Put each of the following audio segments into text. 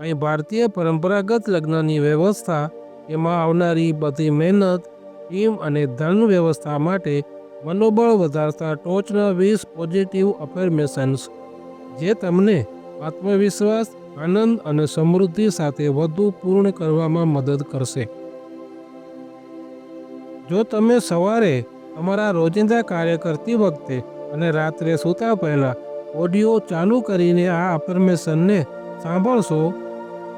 અહીં ભારતીય પરંપરાગત લગ્નની વ્યવસ્થા એમાં આવનારી બધી મહેનત, ટીમ અને ધન વ્યવસ્થા માટે મનોબળ વધારતા ટોચના વીસ પોઝિટિવ અફર્મેશન્સ જે તમને આત્મવિશ્વાસ, આનંદ અને સમૃદ્ધિ સાથે વધુ પૂર્ણ કરવામાં મદદ કરશે. જો તમે સવારે તમારા રોજિંદા કાર્ય કરતી વખતે અને રાત્રે સૂતા પહેલાં ઓડિયો ચાલુ કરીને આ અફર્મેશનને સાંભળશો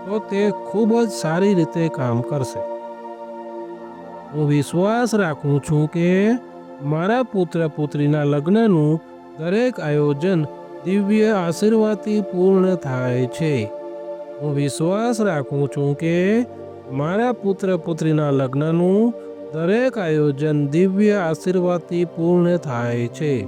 તો તે ખૂબ જ સારી રીતે કામ કરશે. હું વિશ્વાસ રાખું છું કે મારા પુત્ર પુત્રીના લગ્નનું દરેક આયોજન દિવ્ય આશીર્વાદથી પૂર્ણ થાય છે. હું વિશ્વાસ રાખું છું કે મારા પુત્ર પુત્રીના લગ્નનું દરેક આયોજન દિવ્ય આશીર્વાદથી પૂર્ણ થાય છે.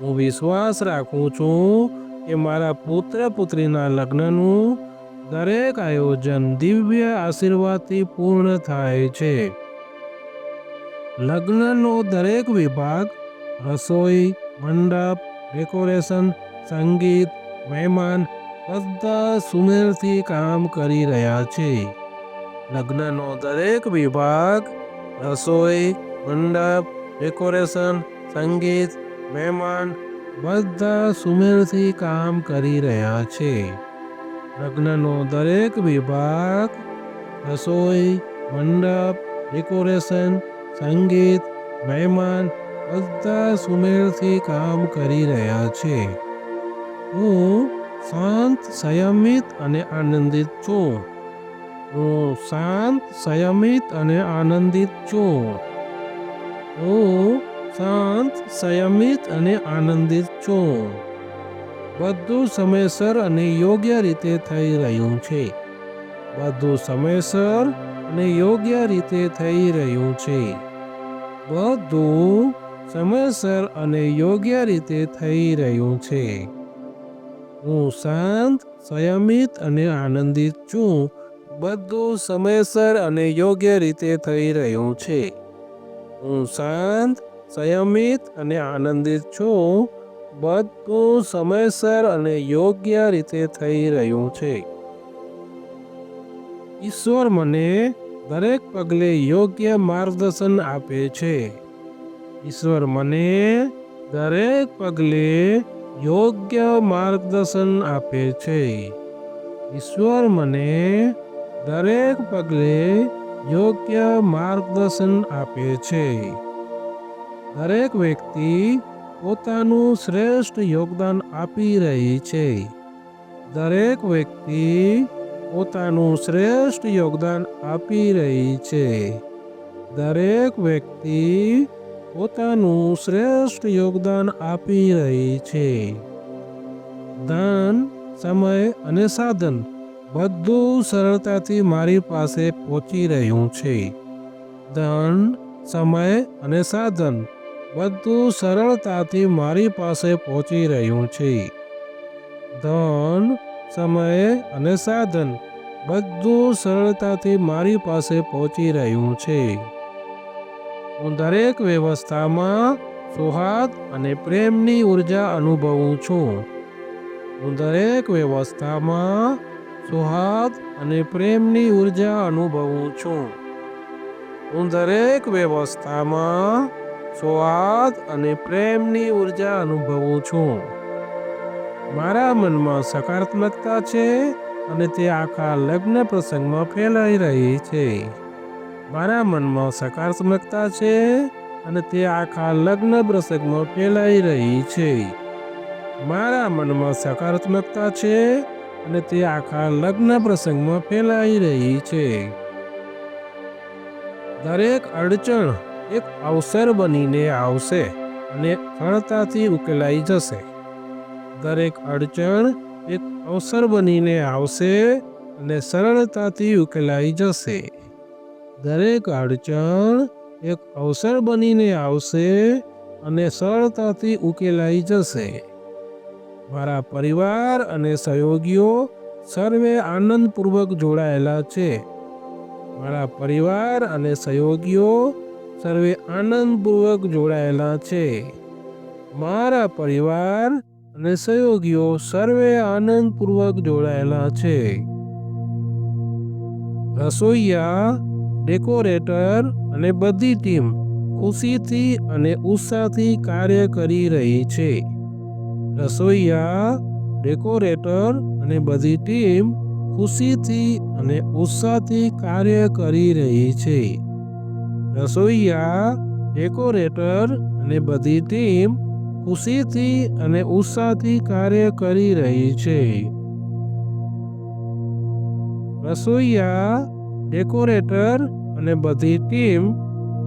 હું વિશ્વાસ રાખું છું કે મારા પુત્ર પુત્રીના લગ્નનું દરેક આયોજન દિવ્ય આશીર્વાદથી પૂર્ણ થાય છે. લગ્નનો દરેક વિભાગ, રસોઈ, મંડપ, ડેકોરેશન, સંગીત, મહેમાન બધા સુમેળથી કામ કરી રહ્યા છે. લગ્નનો દરેક વિભાગ, રસોઈ, મંડપ, ડેકોરેશન, સંગીત, મહેમાન બધા સુમેળથી કામ કરી રહ્યા છે. લગ્નનો દરેક વિભાગ, રસોઈ, મંડપ, ડેકોરેશન, સંગીત, મહેમાન બધા સુમેળથી કામ કરી રહ્યા છે. હું શાંત, સંયમિત અને આનંદિત છું. હું શાંત, સંયમિત અને આનંદિત છું. હું શાંત, સંયમિત અને આનંદિત છું. બધું સમયસર અને યોગ્ય રીતે થઈ રહ્યું છે. બધું સમયસર અને યોગ્ય રીતે થઈ રહ્યું છે. બધું સમયસર અને યોગ્ય રીતે થઈ રહ્યું છે. હું શાંત, સંયમિત અને આનંદિત છું. બધું સમયસર અને યોગ્ય રીતે થઈ રહ્યું છે. હું શાંત, સંયમિત અને આનંદિત છું. બધું સમયસર અને યોગ્ય રીતે થઈ રહ્યું છે. ઈશ્વર મને દરેક પગલે યોગ્ય માર્ગદર્શન આપે છે. ઈશ્વર મને દરેક પગલે યોગ્ય માર્ગદર્શન આપે છે. ઈશ્વર મને દરેક પગલે યોગ્ય માર્ગદર્શન આપે છે. દરેક વ્યક્તિ પોતાનું શ્રેષ્ઠ યોગદાન આપી રહી છે. દરેક વ્યક્તિ પોતાનું શ્રેષ્ઠ યોગદાન આપી રહી છે. દરેક વ્યક્તિ પોતાનું શ્રેષ્ઠ યોગદાન આપી રહી છે. ધન, સમય અને સાધન બધું સરળતાથી મારી પાસે પહોંચી રહ્યું છે. ધન, સમય અને સાધન બધું સરળતાથી મારી પાસે પહોંચી રહ્યું છે. ધન, સમય અને સાધન બધું સરળતાથી મારી પાસે પહોંચી રહ્યું છે. હું દરેક વ્યવસ્થામાં સૌહાર્દ અને પ્રેમની ઊર્જા અનુભવું છું. હું દરેક વ્યવસ્થામાં સૌહાર્દ અને પ્રેમની ઊર્જા અનુભવું છું. હું દરેક વ્યવસ્થામાં સૌહાર્દ અને પ્રેમની ઊર્જા અનુભવું છું. મારા મનમાં સકારાત્મકતા છે અને તે આખા લગ્ન પ્રસંગમાં ફેલાઈ રહી છે. મારા મનમાં સકારાત્મકતા છે અને તે આખા લગ્ન પ્રસંગમાં ફેલાઈ રહી છે. મારા મનમાં સકારાત્મકતા છે અને તે આખા લગ્ન પ્રસંગમાં ફેલાઈ રહી છે. દરેક અડચણ એક અવસર બનીને આવશે અને સરળતાથી ઉકેલાઈ જશે. દરેક અડચણ એક અવસર બનીને આવશે અને સરળતાથી ઉકેલાઈ જશે. દરેક અડચણ એક અવસર બનીને આવશે અને સરળતાથી ઉકેલાઈ જશે. મારા પરિવાર અને સહયોગીઓ સર્વે આનંદપૂર્વક જોડાયેલા છે. મારા પરિવાર અને સહયોગીઓ સર્વે આનંદપૂર્વક જોડાયેલા છે. મારા પરિવાર અને સહયોગીઓ સર્વે આનંદપૂર્વક જોડાયેલા છે. રસોઈયા, ડેકોરેટર અને બધી ટીમ ખુશીથી અને ઉત્સાહથી કાર્ય કરી રહી છે. રસોઈયા, ડેકોરેટર અને બધી ટીમ ખુશીથી અને ઉત્સાહથી કાર્ય કરી રહી છે. રસોઈયા, ડેકોરેટર અને બધી ટીમ ખુશીથી અને ઉત્સાહથી કાર્ય કરી રહી છે. રસોઈયા, ડેકોરેટર અને બધી ટીમ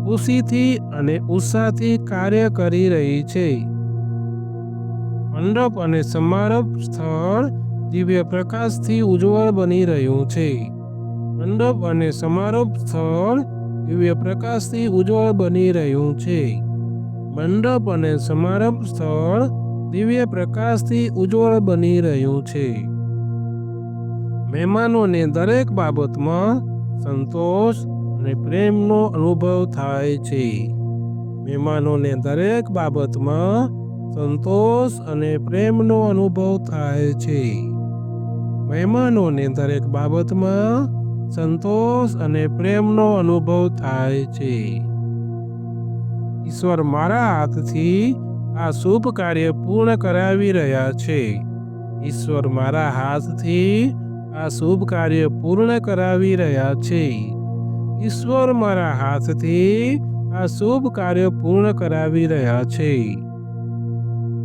ખુશીથી અને ઉત્સાહથી કાર્ય કરી રહી છે. મંડપ અને સમારંભ સ્થળ દિવ્ય પ્રકાશથી ઉજ્જવળ બની રહ્યું છે. મંડપ અને સમારંભ સ્થળ દિવ્ય પ્રકાશથી ઉજ્જવળ બની રહ્યું છે. મંડપ અને સમારંભ સ્થળ દિવ્ય પ્રકાશથી ઉજ્જવળ બની રહ્યું છે. મહેમાનોને દરેક બાબતમાં સંતોષ અને પ્રેમનો અનુભવ થાય છે. મહેમાનોને દરેક બાબતમાં સંતોષ અને પ્રેમનો અનુભવ થાય છે. મહેમાનોને દરેક બાબતમાં સંતોષ અને પ્રેમનો અનુભવ થાય છે. ઈશ્વર મારા હાથથી આ શુભ કાર્ય પૂર્ણ કરાવી રહ્યા છે. ઈશ્વર મારા હાથથી આ શુભ કાર્ય પૂર્ણ કરાવી રહ્યા છે. ઈશ્વર મારા હાથથી આ શુભ કાર્ય પૂર્ણ કરાવી રહ્યા છે.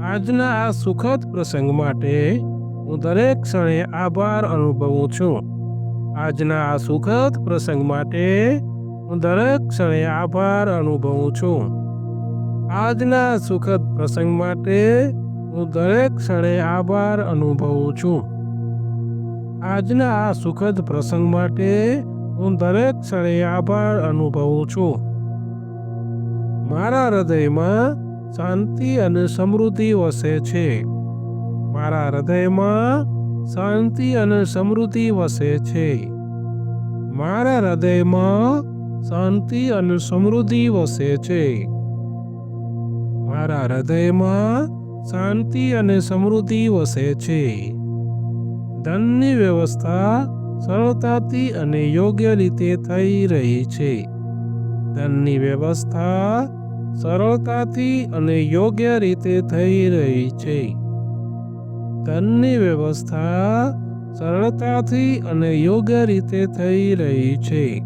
આજના આ સુખદ પ્રસંગ માટે હું દરેક ક્ષણે આભાર અનુભવું છું. આજના આ સુખદ પ્રસંગ માટે હું દરેક ક્ષણે આભાર અનુભવું છું. આજના સુખદ પ્રસંગ માટે હું દરેક ક્ષણે આભાર અનુભવું છું. આજના આ સુખદ પ્રસંગ માટે હું દરેક ક્ષણે આભાર અનુભવું છું. મારા હૃદયમાં શાંતિ અને સમૃદ્ધિ વસે છે. મારા હૃદયમાં શાંતિ અને સમૃદ્ધિ વસે છે. મારા હૃદયમાં શાંતિ અને સમૃદ્ધિ વસે છે. મારા હૃદયમાં શાંતિ અને સમૃદ્ધિ વસે છે. ધનની વ્યવસ્થા સરળતાથી અને યોગ્ય રીતે થઈ રહી છે. ધનની વ્યવસ્થા સરળતાથી અને યોગ્ય રીતે થઈ રહી છે. ધનની વ્યવસ્થા સરળતાથી અને યોગ્ય રીતે થઈ રહી છે.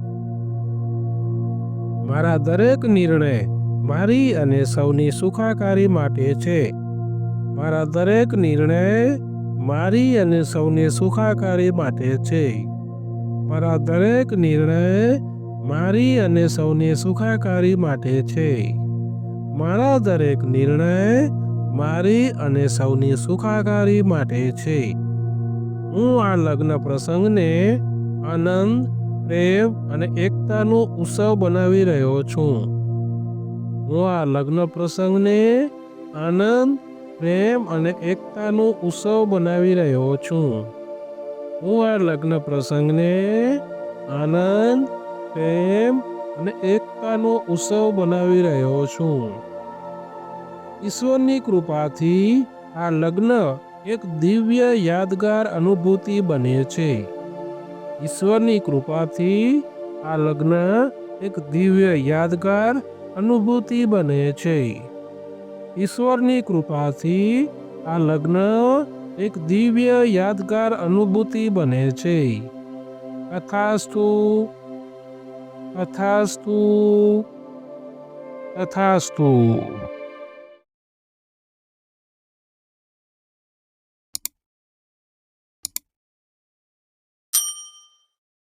મારા દરેક નિર્ણય મારી અને સૌની સુખાકારી માટે છે. મારા દરેક નિર્ણય મારી અને સૌની સુખાકારી માટે છે. મારા દરેક નિર્ણય મારી અને સૌની સુખાકારી માટે છે. મારા દરેક નિર્ણય મારી અને સૌની સુખાકારી માટે છે. હું આ લગ્ન પ્રસંગને આનંદ, પ્રેમ અને એકતાનો ઉત્સવ બનાવી રહ્યો છું. હું આ લગ્ન પ્રસંગને આનંદ, પ્રેમ અને એકતાનો ઉત્સવ બનાવી રહ્યો છું. હું આ લગ્ન પ્રસંગને આનંદ, પ્રેમ અને એકતાનો ઉત્સવ બનાવી રહ્યો છું. ઈશ્વરની કૃપાથી આ લગ્ન એક દિવ્ય યાદગાર અનુભૂતિ બને છે. ઈશ્વરની કૃપાથી આ લગ્ન એક દિવ્ય યાદગાર અનુભૂતિ બને છે. ઈશ્વરની કૃપાથી આ લગ્ન એક દિવ્ય યાદગાર અનુભૂતિ બને છે. તથાસ્તુ તથાસ્તુ તથાસ્તુ.